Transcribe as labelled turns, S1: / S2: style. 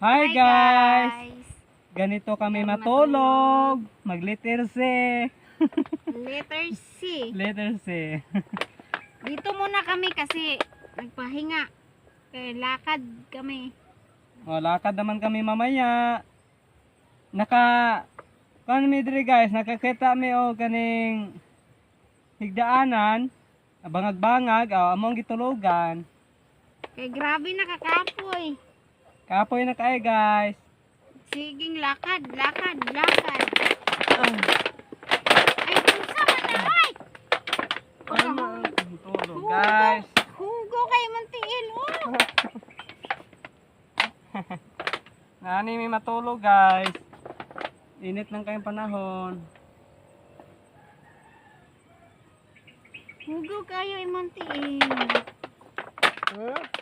S1: Hi, guys!
S2: guys.
S1: Ganito kami
S2: Kami
S1: matulog. Mag-letter C.
S2: Letter C.
S1: Letter C.
S2: Dito muna kami kasi nagpahinga. Kaya lakad kami.
S1: o, lakad naman kami mamaya. Naka... Kano mi diri guys, nakakita mi o kaning higdaanan, bangag-bangag, o, among gitulugan.
S2: Kaya grabe nakakapoy.
S1: Kapoy na kay guys.
S2: Siging lakad, lakad, lakad. Ay, kunsa man na, ay!
S1: Ano? Tulog guys.
S2: Hugo kay Mantiil, oh!
S1: Nani mi matulog guys. Init ng kayong panahon.
S2: Hugo kayo ay Mantiil.
S1: Huh?